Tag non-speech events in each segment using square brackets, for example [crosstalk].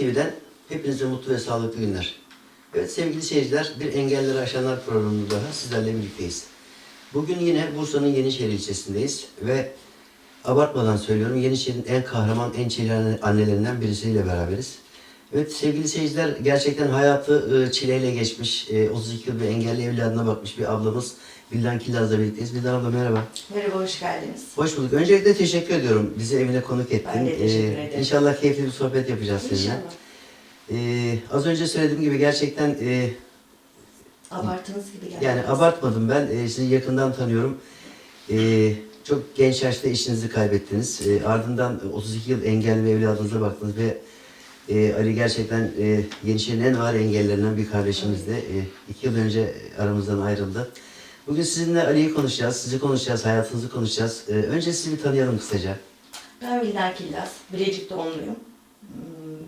TV'den hepinize mutlu ve sağlıklı günler. Evet sevgili seyirciler, bir Engelleri Aşanlar programında daha sizlerle birlikteyiz. Bugün yine Bursa'nın Yenişehir ilçesindeyiz ve abartmadan söylüyorum Yenişehir'in en kahraman, en çileyen annelerinden birisiyle beraberiz. Evet sevgili seyirciler, gerçekten hayatı e, çileyle geçmiş, e, 32 yıl bir engelli evladına bakmış bir ablamız Bildan Kilaz'la birlikteyiz. Bildan abla merhaba. Merhaba, hoş geldiniz. Hoş bulduk. Öncelikle teşekkür ediyorum. Bizi evine konuk ettin. Ben de teşekkür Ee, ederim. İnşallah keyifli bir sohbet yapacağız seninle. İnşallah. Ee, az önce söylediğim gibi gerçekten e, Abartınız gibi geldiniz. yani abartmadım ben. E, sizi yakından tanıyorum. E, çok genç yaşta eşinizi kaybettiniz. E, ardından 32 yıl engelli bir evladınıza baktınız ve e, Ali gerçekten e, Yenişehir'in en ağır engellerinden bir kardeşimizdi. E, iki yıl önce aramızdan ayrıldı. Bugün sizinle Ali'yi konuşacağız, sizi konuşacağız, hayatınızı konuşacağız. E, önce sizi bir tanıyalım kısaca. Ben Vildan Killas, Bilecik doğumluyum. Hmm,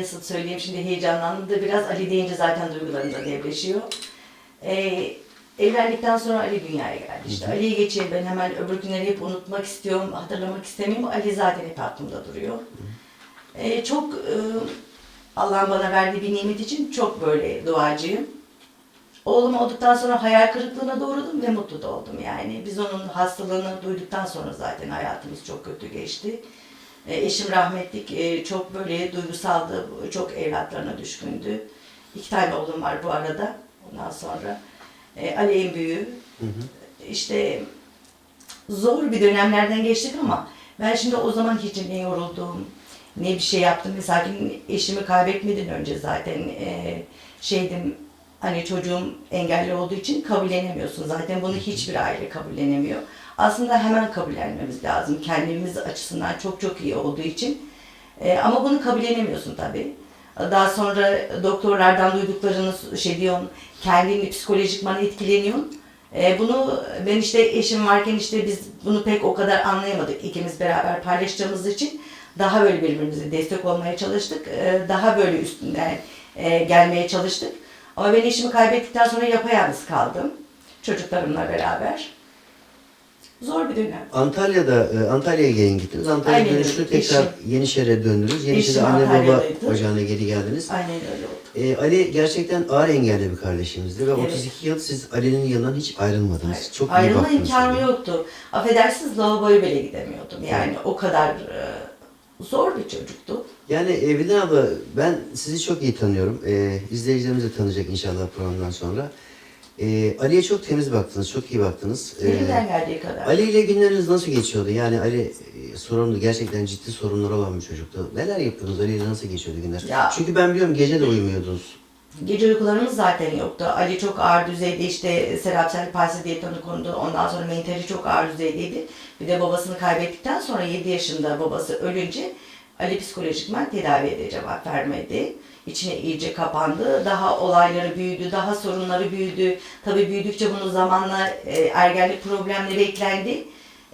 Nasıl söyleyeyim şimdi heyecanlandım da biraz Ali deyince zaten duygularım da devleşiyor. Ee, evlendikten sonra Ali dünyaya geldi. İşte. Ali'yi geçeyim ben hemen öbür günleri hep unutmak istiyorum, hatırlamak istemiyorum. Ali zaten hep aklımda duruyor. Ee, çok e, Allah'ın bana verdiği bir nimet için çok böyle duacıyım. Oğlum olduktan sonra hayal kırıklığına doğradım ve mutlu da oldum yani. Biz onun hastalığını duyduktan sonra zaten hayatımız çok kötü geçti. E, eşim rahmetlik e, çok böyle duygusaldı, çok evlatlarına düşkündü. İki tane oğlum var bu arada. Ondan sonra e, Ali en büyüğü. Hı hı. İşte zor bir dönemlerden geçtik ama ben şimdi o zaman hiç ne yoruldum, ne bir şey yaptım. Mesela eşimi kaybetmeden önce zaten e, şeydim hani çocuğum engelli olduğu için kabullenemiyorsun. Zaten bunu hiçbir aile kabullenemiyor. Aslında hemen kabullenmemiz lazım. Kendimiz açısından çok çok iyi olduğu için. E, ama bunu kabullenemiyorsun tabii. Daha sonra doktorlardan duyduklarını şey diyorsun, kendini psikolojikman etkileniyorsun. E, bunu ben işte eşim varken işte biz bunu pek o kadar anlayamadık ikimiz beraber paylaştığımız için daha böyle birbirimize destek olmaya çalıştık. E, daha böyle üstünden e, gelmeye çalıştık. Ama ben eşimi kaybettikten sonra yapayalnız kaldım. Çocuklarımla beraber. Zor bir dönem. Antalya'da e, Antalya'ya gelin gittiniz. Antalya'ya Aynen dönüştü öyle. tekrar Eşim- Yenişehir'e döndünüz. Yenişehir'de Eşim anne baba Antalya'daydı. ocağına geri geldiniz. Aynen öyle oldu. E, Ali gerçekten ağır engelli bir kardeşimizdi ve Evet. 32 yıl siz Ali'nin yanından hiç ayrılmadınız. Çok iyi Ayrılma baktınız. imkanı tabii. yoktu. Affedersiniz lavaboya bile gidemiyordum. Yani o kadar e, zor bir çocuktu. Yani e, Bildan abla ben sizi çok iyi tanıyorum. E, izleyicilerimiz de tanıyacak inşallah programdan sonra. E, Ali'ye çok temiz baktınız, çok iyi baktınız. E, Elimden geldiği kadar. Ali ile günleriniz nasıl geçiyordu? Yani Ali e, sorunlu, gerçekten ciddi sorunları olan bir çocuktu. Neler yapıyordunuz? Ali ile nasıl geçiyordu günler? Ya- Çünkü ben biliyorum gece de uyumuyordunuz. Gece uykularımız zaten yoktu. Ali çok ağır düzeyde işte serapsel palsi diye tanı. Ondan sonra mentali çok ağır düzeydeydi. Bir de babasını kaybettikten sonra 7 yaşında babası ölünce Ali psikolojikman tedaviye de cevap vermedi. İçine iyice kapandı. Daha olayları büyüdü, daha sorunları büyüdü. Tabii büyüdükçe bunun zamanla e, ergenlik problemleri eklendi.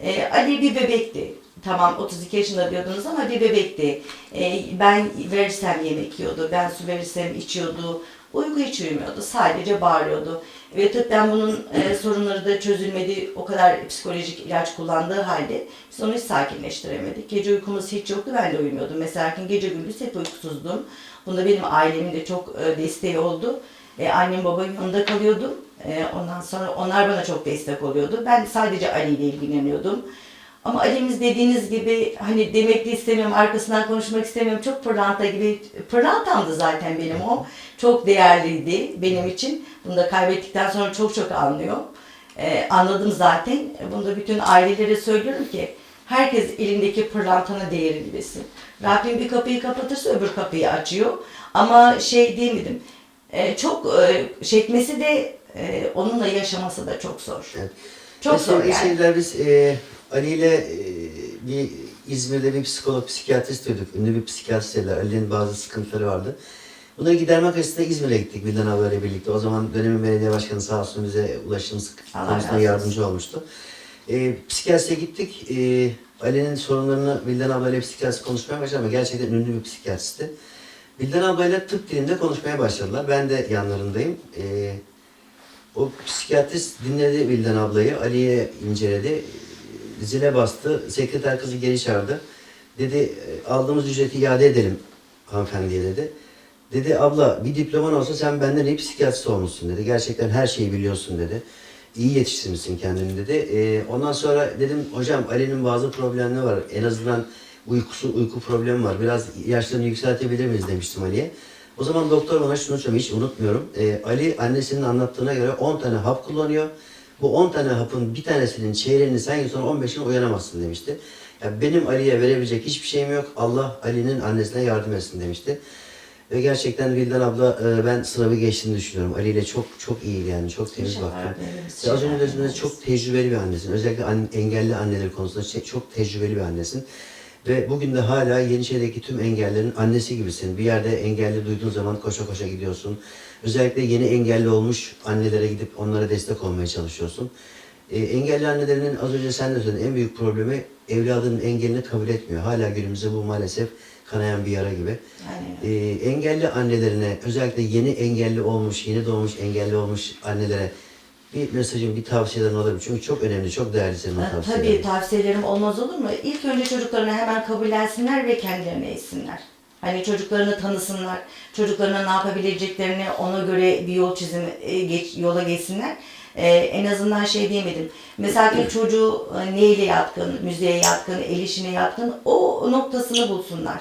E, Ali bir bebekti. Tamam 32 yaşında diyordunuz ama bir bebekti. E, ben verirsem yemek yiyordu, ben su verirsem içiyordu. Uyku hiç uyumuyordu, sadece bağırıyordu. Ve tıbben bunun e, sorunları da çözülmedi. O kadar psikolojik ilaç kullandığı halde biz onu hiç sakinleştiremedik. Gece uykumuz hiç yoktu, ben de uyumuyordum. Mesela gece gündüz hep uykusuzdum. Bunda benim ailemin de çok e, desteği oldu. E, annem babam yanında kalıyordu. E, ondan sonra onlar bana çok destek oluyordu. Ben sadece Ali ile ilgileniyordum. Ama Ali'miz dediğiniz gibi hani demek de istemiyorum, arkasından konuşmak istemiyorum. Çok pırlanta gibi, pırlantamdı zaten benim o. Çok değerliydi benim için. Bunu da kaybettikten sonra çok çok anlıyor. Ee, anladım zaten. Bunu da bütün ailelere söylüyorum ki herkes elindeki pırlantanın değerini bilsin. Rabbim bir kapıyı kapatırsa öbür kapıyı açıyor. Ama şey diyemedim. e, çok e, çekmesi de e, onunla yaşaması da çok zor. Evet. Çok Ve zor yani. seyirciler, biz e, Ali ile e, bir İzmir'de bir psikolog, psikiyatrist duyduk. Ünlü bir psikiyatrist dediler. Ali'nin bazı sıkıntıları vardı. Bunları gidermek açısından İzmir'e gittik Bildan ablayla birlikte. O zaman dönemin belediye başkanı sağ olsun bize ulaşım konusunda yardımcı olmuştu. E, psikiyatriste gittik. E, Ali'nin sorunlarını Bildan ablayla psikiyatrist konuşmaya başladı ama gerçekten ünlü bir psikiyatristi. Bildan ablayla tıp dilinde konuşmaya başladılar. Ben de yanlarındayım. E, o psikiyatrist dinledi Bildan ablayı, Ali'ye inceledi. Zile bastı, sekreter kızı geri çağırdı. Dedi aldığımız ücreti iade edelim hanımefendiye dedi. Dedi abla bir diploman olsa sen benden iyi psikiyatrist olmuşsun dedi. Gerçekten her şeyi biliyorsun dedi. İyi yetiştirmişsin kendini dedi. Ee, ondan sonra dedim hocam Ali'nin bazı problemleri var. En azından uykusu uyku problemi var. Biraz yaşlarını yükseltebilir miyiz demiştim Ali'ye. O zaman doktor bana şunu söyledi hiç unutmuyorum. Ee, Ali annesinin anlattığına göre 10 tane hap kullanıyor. Bu 10 tane hapın bir tanesinin çeyreğini sen yiyorsan 15'ini uyanamazsın demişti. Ya benim Ali'ye verebilecek hiçbir şeyim yok. Allah Ali'nin annesine yardım etsin demişti. Ve gerçekten Vildan abla e, ben sınavı geçtiğini düşünüyorum. Ali ile çok çok iyi yani çok temiz İnşallah baktım. Ve az önce de çok tecrübeli bir annesin. Özellikle engelli anneler konusunda şey- çok tecrübeli bir annesin. Ve bugün de hala Yeniçeri'deki tüm engellerin annesi gibisin. Bir yerde engelli duyduğun zaman koşa koşa gidiyorsun. Özellikle yeni engelli olmuş annelere gidip onlara destek olmaya çalışıyorsun. E, engelli annelerinin az önce sen de söyledin en büyük problemi evladının engelini kabul etmiyor. Hala günümüzde bu maalesef kanayan bir yara gibi. Öyle. E, engelli annelerine özellikle yeni engelli olmuş, yeni doğmuş engelli olmuş annelere bir mesajın, bir tavsiyelerin olabilir. Çünkü çok önemli, çok değerli senin o. Tabii tavsiyelerim olmaz olur mu? İlk önce çocuklarını hemen kabullensinler ve kendilerine eğitsinler. Hani çocuklarını tanısınlar, çocuklarına ne yapabileceklerini ona göre bir yol çizim e, geç, yola geçsinler. Ee, en azından şey diyemedim. Mesela ki çocuğu e, neyle yatkın, müziğe yatkın, el işine yatkın o noktasını bulsunlar.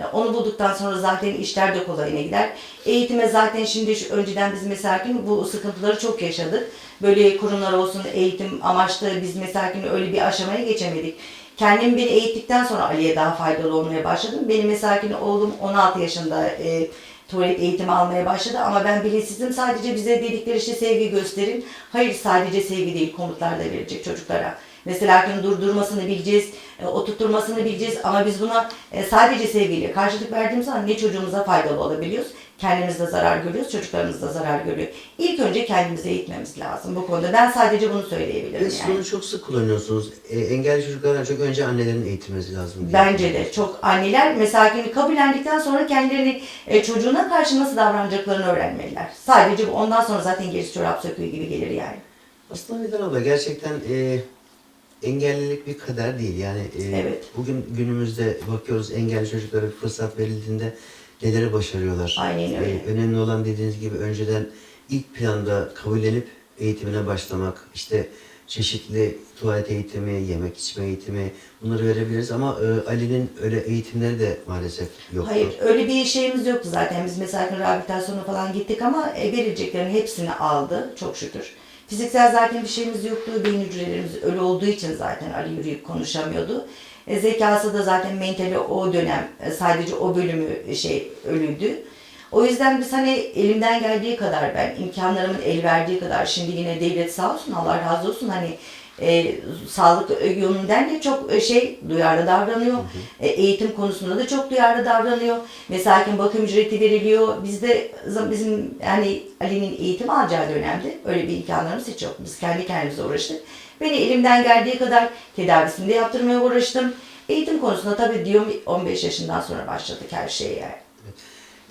E, Onu bulduktan sonra zaten işler de kolayına gider. Eğitime zaten şimdi şu, önceden biz mesela bu sıkıntıları çok yaşadık. Böyle kurumlar olsun eğitim amaçlı biz mesela öyle bir aşamaya geçemedik. Kendim beni eğittikten sonra Ali'ye daha faydalı olmaya başladım. Benim mesela oğlum 16 yaşında e, tuvalet eğitimi almaya başladı ama ben bilinçsizim sadece bize dedikleri işte sevgi gösterin. Hayır sadece sevgi değil komutlar da verecek çocuklara. Mesela ki durdurmasını bileceğiz, e, oturtturmasını bileceğiz ama biz buna e, sadece sevgiyle karşılık verdiğimiz zaman ne çocuğumuza faydalı olabiliyoruz, kendimiz de zarar görüyoruz, çocuklarımız da zarar görüyor. İlk önce kendimizi eğitmemiz lazım bu konuda. Ben sadece bunu söyleyebilirim Ve yani. bunu çok sık kullanıyorsunuz. E, engelli çocuklardan çok önce annelerin eğitilmesi lazım. diye. Bence de çok anneler mesela ki kabullendikten sonra kendilerini e, çocuğuna karşı nasıl davranacaklarını öğrenmeliler. Sadece bu. Ondan sonra zaten gerisi çorap söküğü gibi gelir yani. Aslında Neden abla gerçekten e, engellilik bir kader değil. Yani e, Evet. bugün günümüzde bakıyoruz engelli çocuklara bir fırsat verildiğinde neleri başarıyorlar. Aynen öyle. E, önemli olan dediğiniz gibi önceden ilk planda kabullenip eğitimine başlamak. İşte çeşitli tuvalet eğitimi, yemek içme eğitimi bunları verebiliriz ama e, Ali'nin öyle eğitimleri de maalesef yoktu. Hayır öyle bir şeyimiz yoktu zaten. Biz mesela rehabilitasyona falan gittik ama e, verileceklerin hepsini aldı çok şükür. Fiziksel zaten bir şeyimiz yoktu. Beyin hücrelerimiz ölü olduğu için zaten Ali yürüyüp konuşamıyordu. E, zekası da zaten mentali o dönem e, sadece o bölümü e, şey ölüydü. O yüzden biz hani elimden geldiği kadar ben imkanlarımın el verdiği kadar şimdi yine devlet sağ olsun Allah razı olsun hani e, sağlık yönünden de çok e, şey duyarlı davranıyor. E, eğitim konusunda da çok duyarlı davranıyor. Mesela bakım ücreti veriliyor. Bizde bizim yani Ali'nin eğitim alacağı dönemde öyle bir imkanlarımız hiç yok. Biz kendi kendimize uğraştık. Beni elimden geldiği kadar tedavisini de yaptırmaya uğraştım. Eğitim konusunda tabii diyorum 15 yaşından sonra başladık her şeye yani.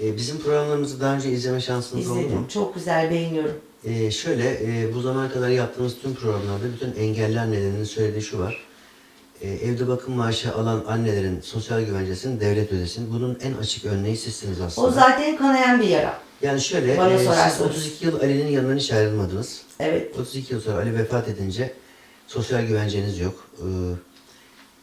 E, bizim programlarımızı daha önce izleme şansınız oldu mu? İzledim. Çok güzel beğeniyorum. Ee, şöyle, e, bu zamana kadar yaptığımız tüm programlarda bütün engelli annelerin söylediği şu var. E, evde bakım maaşı alan annelerin sosyal güvencesini devlet ödesin. Bunun en açık örneği sizsiniz aslında. O zaten kanayan bir yara. yani şöyle, Bana e, siz sorarsanız. 32 yıl Ali'nin yanından hiç ayrılmadınız. Evet. 32 yıl sonra Ali vefat edince sosyal güvenceniz yok. Ee,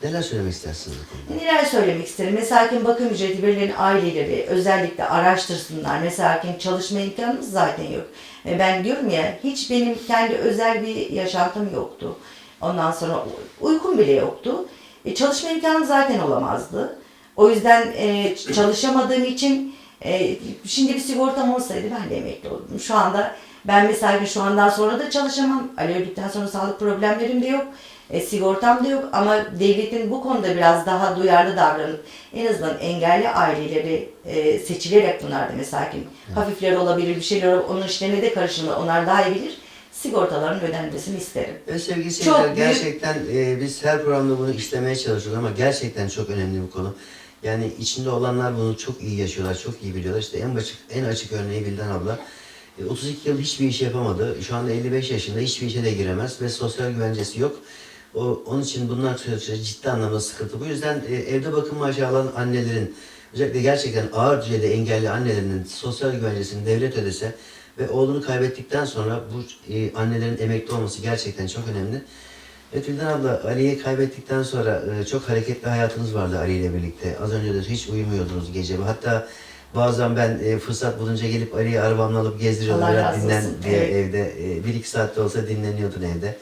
neler söylemek istersiniz bu konuda? Neler söylemek isterim? Mesela ki bakım ücreti verilen aileleri özellikle araştırsınlar. Mesela ki çalışma imkanımız zaten yok. E, Ben diyorum ya hiç benim kendi özel bir yaşantım yoktu. Ondan sonra uykum bile yoktu. E, çalışma imkanım zaten olamazdı. O yüzden e, çalışamadığım için e, şimdi bir sigortam olsaydı ben de emekli olurdum. Şu anda ben mesela şu andan sonra da çalışamam. Ali öldükten sonra sağlık problemlerim de yok. E, sigortam da yok ama devletin bu konuda biraz daha duyarlı davranıp en azından engelli aileleri e, seçilerek bunlar da mesela ki hafifler olabilir bir şeyler olabilir. Onun işlerine de karışımı onlar daha iyi bilir. Sigortaların ödenmesini isterim. Evet sevgili Çok seyirciler büyük- gerçekten e, biz her programda bunu işlemeye çalışıyoruz ama gerçekten çok önemli bir konu. Yani içinde olanlar bunu çok iyi yaşıyorlar, çok iyi biliyorlar. İşte en açık en açık örneği Bildan abla. E, 32 yıl hiçbir iş yapamadı. Şu anda 55 yaşında hiçbir işe de giremez ve sosyal güvencesi yok. O, onun için bunlar ciddi anlamda sıkıntı. Bu yüzden e, evde bakım maaşı alan annelerin özellikle gerçekten ağır düzeyde engelli annelerinin sosyal güvencesini devlet ödese ve oğlunu kaybettikten sonra bu e, annelerin emekli olması gerçekten çok önemli. Evet Vildan abla Ali'yi kaybettikten sonra e, çok hareketli hayatınız vardı Ali ile birlikte. Az önce de hiç uyumuyordunuz gece. Hatta bazen ben e, fırsat bulunca gelip Ali'yi arabamla alıp gezdiriyordum. Allah dinlen olsun. diye Evet. evde. E, bir iki saatte olsa dinleniyordun evde.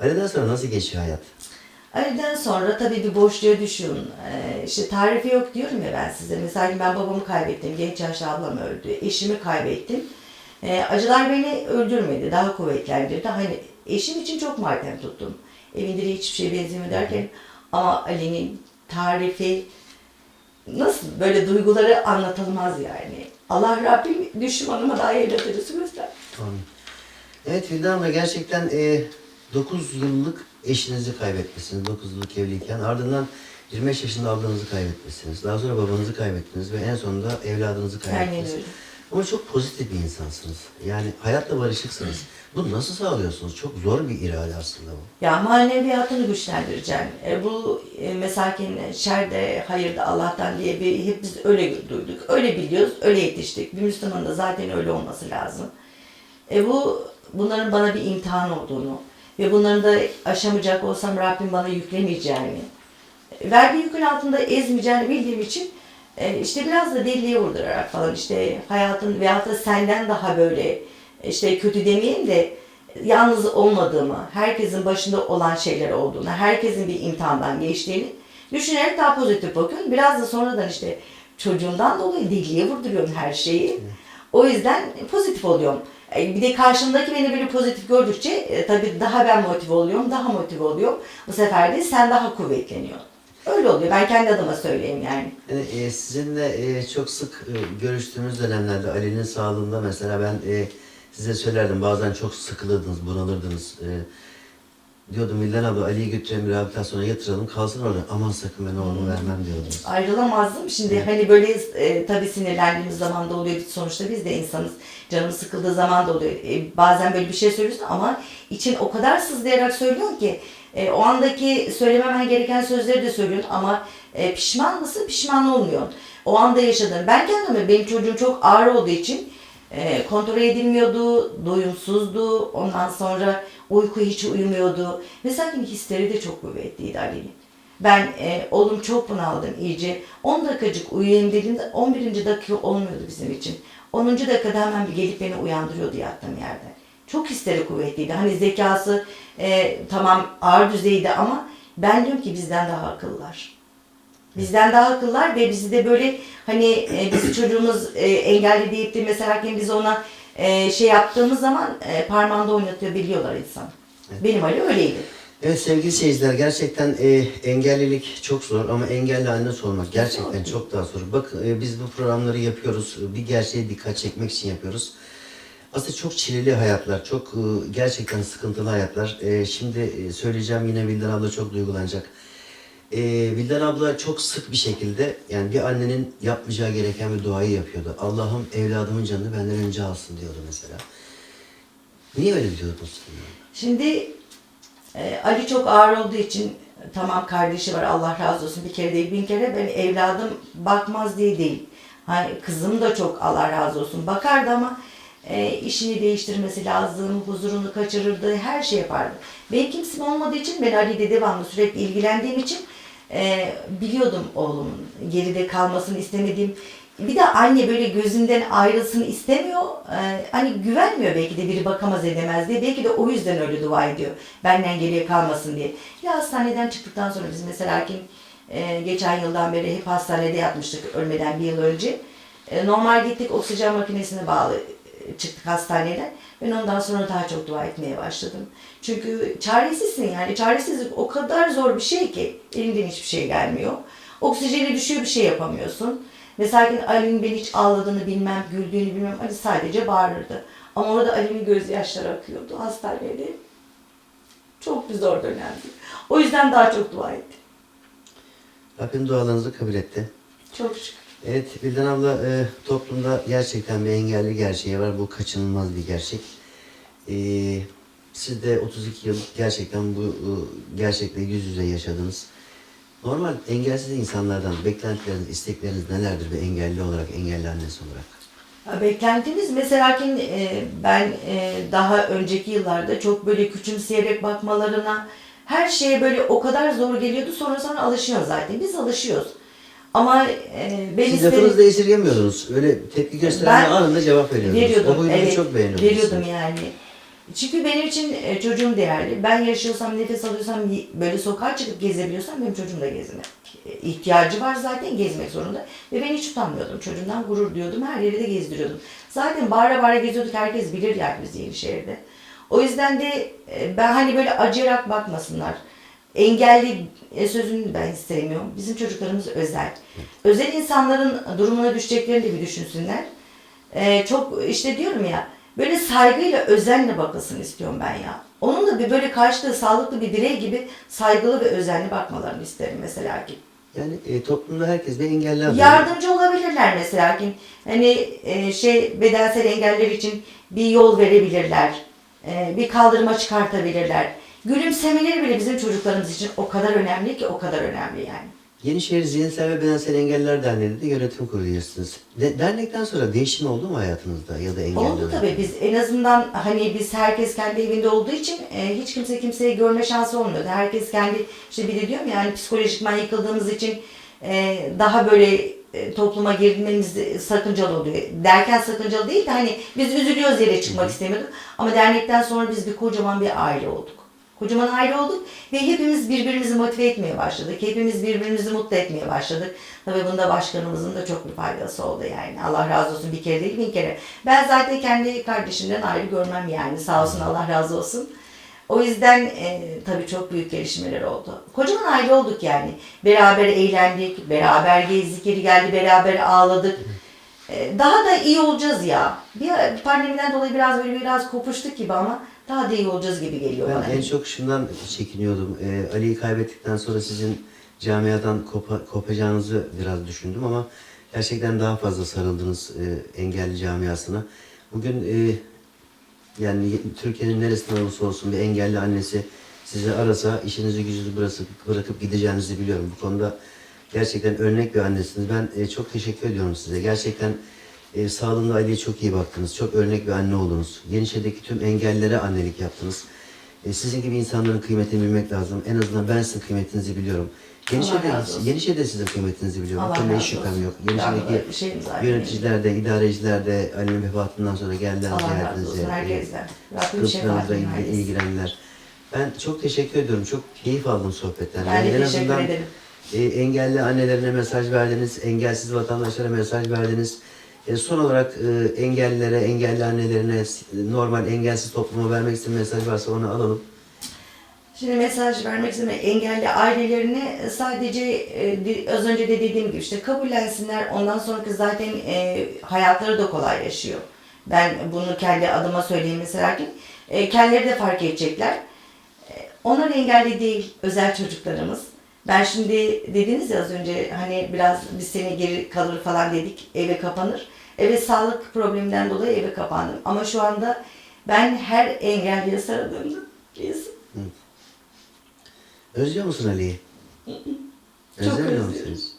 Ali'den sonra nasıl geçiyor hayat? Ali'den sonra tabii bir boşluğa düşüyorsun. Ee, işte tarifi yok diyorum ya ben size. Mesela ben babamı kaybettim. Genç yaşta ablam öldü. Eşimi kaybettim. Ee, acılar beni öldürmedi. Daha kuvvetlendirdi. Hani eşim için çok matem tuttum. Evinde de hiçbir şeye benzemiyor derken. Ama Ali'nin tarifi nasıl böyle duyguları anlatılmaz yani. Allah Rabbim düşmanıma dahi evlat acısı göster. Amin. Evet Vildan gerçekten e, 9 yıllık eşinizi kaybetmişsiniz. 9 yıllık evliyken. Ardından 25 yaşında ablanızı kaybetmişsiniz. Daha sonra babanızı kaybettiniz ve en sonunda evladınızı Aynen kaybettiniz. öyle. Ama çok pozitif bir insansınız. Yani hayatla barışıksınız. Bunu nasıl sağlıyorsunuz? Çok zor bir irade aslında bu. Ya maneviyatını güçlendireceksin. E, bu e, mesakin şerde, hayırda Allah'tan diye bir hep biz öyle duyduk. Öyle biliyoruz, öyle yetiştik. Bir Müslümanın da zaten öyle olması lazım. E bu bunların bana bir imtihan olduğunu ve bunların da aşamayacak olsam Rabbim bana yüklemeyeceğini, verdiği yükün altında ezmeyeceğini bildiğim için e, işte biraz da deliye vurdurarak falan işte hayatın veyahut da senden daha böyle işte kötü demeyeyim de yalnız olmadığımı, herkesin başında olan şeyler olduğunu, herkesin bir imtihandan geçtiğini düşünerek daha pozitif bakıyorum. Biraz da sonradan işte çocuğumdan dolayı deliye vurduruyorum her şeyi. O yüzden pozitif oluyorum. E, Bir de karşımdaki beni böyle pozitif gördükçe e, tabii daha ben motive oluyorum, daha motive oluyorum. Bu sefer de sen daha kuvvetleniyorsun. Öyle oluyor. Ben kendi adıma söyleyeyim yani. E, sizinle çok sık görüştüğümüz dönemlerde Ali'nin sağlığında mesela ben size söylerdim bazen çok sıkılırdınız, bunalırdınız. E, diyordum Vildan abla Ali'yi götürelim rehabilitasyona yatıralım kalsın orada. Aman sakın ben oğlumu vermem diyordunuz. Ayrılamazdım. Şimdi hani böyle e, tabii sinirlendiğimiz zaman da oluyor. Sonuçta biz de insanız. Canımız sıkıldığı zaman da oluyor. E, bazen böyle bir şey söylüyorsun ama için o kadar sızlayarak söylüyorsun ki e, o andaki söylememen gereken sözleri de söylüyorsun ama e, pişman mısın? Pişman olmuyorsun. O anda yaşadığın. Ben kendime benim çocuğum çok ağır olduğu için e, kontrol edilmiyordu, doyumsuzdu. Ondan sonra uyku hiç uyumuyordu. Mesela ki histeri de çok kuvvetliydi Ali'nin. Ben e, oğlum çok bunaldım iyice. 10 dakikacık uyuyayım dediğimde 11. dakika olmuyordu bizim için. 10. dakikada hemen bir gelip beni uyandırıyordu yattığım yerden. Çok histeri kuvvetliydi. Hani zekası e, tamam ağır düzeydi ama ben diyorum ki bizden daha akıllılar. Bizden daha akıllılar ve bizi de böyle hani e, bizim çocuğumuz e, engelli deyip de mesela biz ona e, şey yaptığımız zaman e, parmağında oynatıyor biliyorlar insan. Benim Ali öyleydi. Evet sevgili seyirciler gerçekten e, engellilik çok zor ama engelli anne olmak gerçekten çok daha zor. Bak e, biz bu programları yapıyoruz. Bir gerçeğe dikkat çekmek için yapıyoruz. Aslında çok çileli hayatlar, çok e, gerçekten sıkıntılı hayatlar. E, şimdi e, söyleyeceğim yine Vildan abla çok duygulanacak. E, Vildan abla çok sık bir şekilde yani bir annenin yapmayacağı gereken bir duayı yapıyordu. Allah'ım evladımın canını benden önce alsın diyordu mesela. Niye öyle diyordunuz? Şimdi e, Ali çok ağır olduğu için tamam kardeşi var Allah razı olsun bir kere değil bin kere ben evladım bakmaz diye değil. Hani kızım da çok Allah razı olsun bakardı ama e, işini değiştirmesi lazım, huzurunu kaçırırdı, her şey yapardı. Benim kimsem olmadığı için ben Ali devamlı sürekli ilgilendiğim için e, biliyordum oğlumun geride kalmasını istemediğim. Bir de anne böyle gözünden ayrılsın istemiyor. Ee, hani güvenmiyor belki de biri bakamaz edemez diye. Belki de o yüzden öyle dua ediyor. Benden geriye kalmasın diye. Ya hastaneden çıktıktan sonra biz mesela kim e, geçen yıldan beri hep hastanede yatmıştık ölmeden bir yıl önce. E, normal gittik oksijen makinesine bağlı e, çıktık hastaneden. Ben ondan sonra daha çok dua etmeye başladım. Çünkü çaresizsin yani. Çaresizlik o kadar zor bir şey ki elinden hiçbir şey gelmiyor. Oksijeni düşüyor bir şey yapamıyorsun. Mesela Ali'nin beni hiç ağladığını bilmem, güldüğünü bilmem. Ali sadece bağırırdı. Ama orada Ali'nin gözyaşları akıyordu hastanede. Çok bir zor dönemdi. O yüzden daha çok dua ettim. Rabbim dualarınızı kabul etti. Çok şükür. Evet Vildan abla e, toplumda gerçekten bir engelli gerçeği var. Bu kaçınılmaz bir gerçek. E, siz de 32 yıl gerçekten bu e, gerçekle yüz yüze yaşadınız. Normal engelsiz insanlardan beklentileriniz, istekleriniz nelerdir bir engelli olarak, engelli annesi olarak? Beklentimiz mesela ki e, ben e, daha önceki yıllarda çok böyle küçümseyerek bakmalarına her şeye böyle o kadar zor geliyordu sonra sonra alışıyor zaten. Biz alışıyoruz. Ama e, ben Siz isterim- lafınızda esirgemiyordunuz. Öyle tepki gösteren anında cevap veriyordunuz. veriyordum. o evet, çok beğeniyordum. Veriyordum yani. Çünkü benim için e, çocuğum değerli. Ben yaşıyorsam, nefes alıyorsam, böyle sokağa çıkıp gezebiliyorsam benim çocuğum da gezmek e, ihtiyacı var zaten gezmek zorunda. Ve ben hiç utanmıyordum. Çocuğumdan gurur duyuyordum. Her yeri de gezdiriyordum. Zaten bağıra bağıra geziyorduk. Herkes bilir yani biz Yenişehir'de. O yüzden de e, ben hani böyle acıyarak bakmasınlar. Engelli sözünü ben istemiyorum. Bizim çocuklarımız özel. Özel insanların durumuna düşeceklerini de bir düşünsünler. Çok işte diyorum ya böyle saygıyla özenle bakılsın istiyorum ben ya. Onun da bir böyle karşılığı sağlıklı bir birey gibi saygılı ve özenli bakmalarını isterim mesela ki. Yani e, toplumda herkes bir engelli adam. Yardımcı olabilirler mesela ki. Hani e, şey bedensel engeller için bir yol verebilirler. E, bir kaldırıma çıkartabilirler. Gülümsemeleri bile bizim çocuklarımız için o kadar önemli ki o kadar önemli yani. Yenişehir Zihinsel ve Bedensel Engelliler Derneği'nde de yönetim kurulu üyesiniz. De- dernekten sonra değişim oldu mu hayatınızda ya da engelli Oldu olarak? tabii biz en azından hani biz herkes kendi evinde olduğu için e, hiç kimse kimseyi görme şansı olmuyordu. Herkes kendi işte bir de diyorum ya hani psikolojikman yıkıldığımız için e, daha böyle e, topluma girmemiz sakıncalı oluyor. Derken sakıncalı değil de hani biz üzülüyoruz yere çıkmak istemiyorduk. Ama dernekten sonra biz bir kocaman bir aile olduk. Kocaman aile olduk ve hepimiz birbirimizi motive etmeye başladık. Hepimiz birbirimizi mutlu etmeye başladık. Tabii bunda başkanımızın da çok bir faydası oldu yani. Allah razı olsun bir kere değil bin kere. Ben zaten kendi kardeşimden ayrı görmem yani. Sağ olsun Allah razı olsun. O yüzden e, tabii çok büyük gelişmeler oldu. Kocaman aile olduk yani. Beraber eğlendik, beraber gezdik, yeri geldi beraber ağladık. E, daha da iyi olacağız ya. Bir pandemiden dolayı biraz böyle biraz kopuştuk gibi ama daha da iyi olacağız gibi geliyor bana. Ben en çok şundan çekiniyordum. Ee, Ali'yi kaybettikten sonra sizin camiadan kopa- kopacağınızı biraz düşündüm ama gerçekten daha fazla sarıldınız e, engelli camiasına. Bugün e, yani Türkiye'nin neresinden olursa olsun bir engelli annesi sizi arasa işinizi gücünüzü bırakıp, bırakıp gideceğinizi biliyorum. Bu konuda gerçekten örnek bir annesiniz. Ben e, çok teşekkür ediyorum size. Gerçekten e, sağlığında aileye çok iyi baktınız. Çok örnek bir anne oldunuz. Yenişehir'deki tüm engellilere annelik yaptınız. E, sizin gibi insanların kıymetini bilmek lazım. En azından ben sizin kıymetinizi biliyorum. Yenişehir'de, razı olsun. Yenişehir'de sizin kıymetinizi biliyorum. Allah hiç razı şüphem olsun. yok. Yenişehir'deki şeyim zaten yöneticiler de, idareciler de Ali'nin vefatından sonra geldiler Allah razı ziyaretinize. olsun e, herkesten. Rabbim şefaatini ilgi- versin. ilgilenenler. Ben çok teşekkür ediyorum. Çok keyif aldım sohbetten. Ben de en teşekkür azından ederim. e, engelli annelerine mesaj verdiniz, engelsiz vatandaşlara mesaj verdiniz. E, son olarak e, engellilere, engelli annelerine, s- normal engelsiz topluma vermek istediğiniz mesaj varsa onu alalım. Şimdi mesaj vermek istedim. Engelli ailelerine sadece e, di- az önce de dediğim gibi işte kabullensinler. Ondan sonraki zaten e, hayatları da kolaylaşıyor. Ben bunu kendi adıma söyleyeyim mesela ki e, kendileri de fark edecekler. E, onlar engelli değil, özel çocuklarımız. Ben şimdi dediniz ya az önce hani biraz bir sene geri kalır falan dedik, eve kapanır. Evet sağlık probleminden dolayı eve kapandım. Ama şu anda ben her engelliye sarıldığımda biz Özlüyor musun Ali'yi? [laughs] Çok Özlemiyor özlüyorum. musunuz?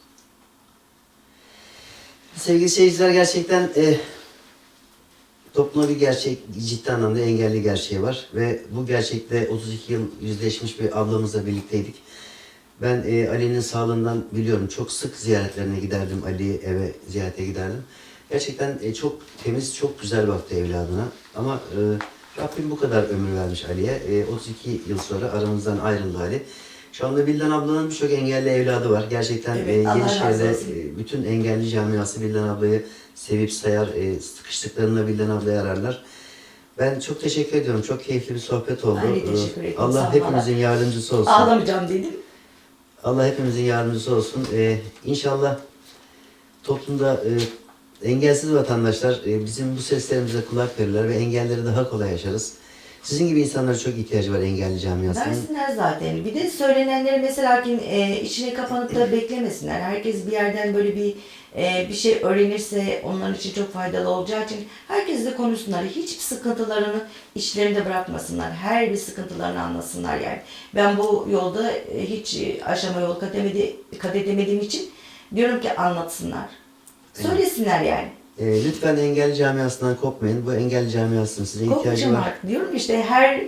Sevgili seyirciler gerçekten e, toplumda bir gerçek, ciddi anlamda engelli gerçeği var. Ve bu gerçekte 32 yıl yüzleşmiş bir ablamızla birlikteydik. Ben e, Ali'nin sağlığından biliyorum. Çok sık ziyaretlerine giderdim. Ali'yi eve ziyarete giderdim. Gerçekten e, çok temiz, çok güzel baktı evladına. Ama e, Rabbim bu kadar ömür vermiş Ali'ye. E, 32 yıl sonra aramızdan ayrıldı Ali. Şu anda Bildan ablanın birçok engelli evladı var. Gerçekten Evet, e, Yenişehir'de e, bütün engelli camiası Bildan ablayı sevip sayar. E, sıkıştıklarında Bildan ablayı ararlar. Ben çok teşekkür ediyorum. Çok keyifli bir sohbet oldu. Ben teşekkür ederim. Allah hepimizin yardımcısı olsun. Ağlamayacağım dedim. Allah hepimizin yardımcısı olsun. Ee, inşallah toplumda e, engelsiz vatandaşlar e, bizim bu seslerimize kulak verirler ve engelleri daha kolay yaşarız. Sizin gibi insanlara çok ihtiyacı var engelli camiasının. Versinler zaten. Bir de söylenenleri mesela ki e, içine kapanıp da beklemesinler. Herkes bir yerden böyle bir e, bir şey öğrenirse onların için çok faydalı olacağı için herkesle konuşsunlar. Hiçbir sıkıntılarını içlerinde bırakmasınlar. Her bir sıkıntılarını anlasınlar yani. Ben bu yolda e, hiç aşama yol kat, edemedi, kat edemediğim için diyorum ki anlatsınlar. Söylesinler yani. E, lütfen engelli camiasından kopmayın. Bu engelli camiasının size ihtiyacı var. artık. Diyorum işte her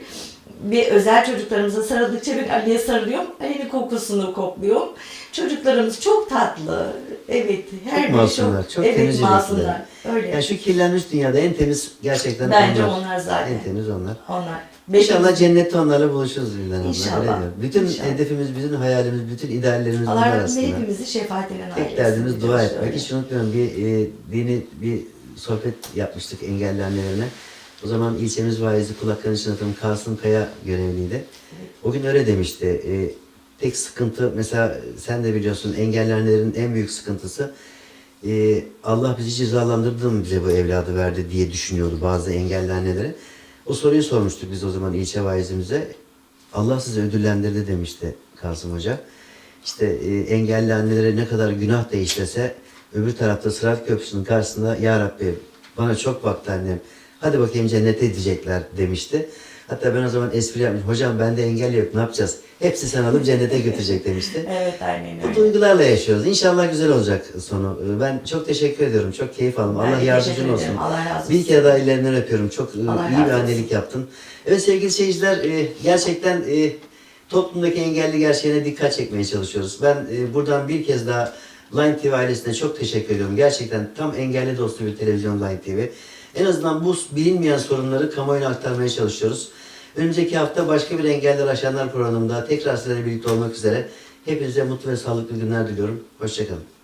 bir özel çocuklarımıza sarıldıkça ben Ali'ye sarılıyorum. Ali'nin kokusunu kokluyorum. Çocuklarımız çok tatlı. Evet. Her Çok biri masumlar, çok evet, temiz masumlar. Öyle. Yani şu kirlenmiş dünyada en temiz gerçekten Bence onlar. onlar zaten. En temiz onlar. Onlar. İnşallah cennette onlarla buluşuruz abla. İnşallah. Öyle. Bütün İnşallah. hedefimiz, bütün hayalimiz, bütün ideallerimiz Allah bunlar aslında. hepimizi şefaatiyle nail Tek derdimiz dua etmek. öyle. Hiç unutmuyorum bir e, dini bir sohbet yapmıştık engelli annelerine. O zaman ilçemiz vaizi kulaklarını çınlatan Kasım Kaya görevliydi. O gün öyle demişti. E, tek sıkıntı mesela sen de biliyorsun engelli annelerin en büyük sıkıntısı e, Allah bizi cezalandırdı mı bize bu evladı verdi diye düşünüyordu bazı engelli annelere. O soruyu sormuştuk biz o zaman ilçe vaizimize. Allah sizi ödüllendirdi demişti Kasım Hoca. İşte e, engelli ne kadar günah da işlese öbür tarafta Sırat Köprüsü'nün karşısında Ya Rabbi bana çok baktı annem. Hadi bakayım cennete gidecekler demişti. Hatta ben o zaman espri yapmıştım. Hocam bende engel yok ne yapacağız? Hepsi sen alıp cennete götürecek demişti. Evet aynen Bu öyle. duygularla yaşıyoruz. İnşallah güzel olacak sonu. Ben çok teşekkür ediyorum. Çok keyif aldım. Ben Allah yardımcın olsun. Allah razı olsun. Bir kere daha ellerinden öpüyorum. Çok e, Allah iyi bir olsun. annelik yaptın. Evet sevgili seyirciler e, gerçekten e, toplumdaki engelli gerçeğine dikkat çekmeye çalışıyoruz. Ben buradan bir kez daha Line TV ailesine çok teşekkür ediyorum. Gerçekten tam engelli dostu bir televizyon Line TV. En azından bu bilinmeyen sorunları kamuoyuna aktarmaya çalışıyoruz. Önümüzdeki hafta başka bir engeller aşanlar programında tekrar sizlerle birlikte olmak üzere. Hepinize mutlu ve sağlıklı günler diliyorum. Hoşçakalın.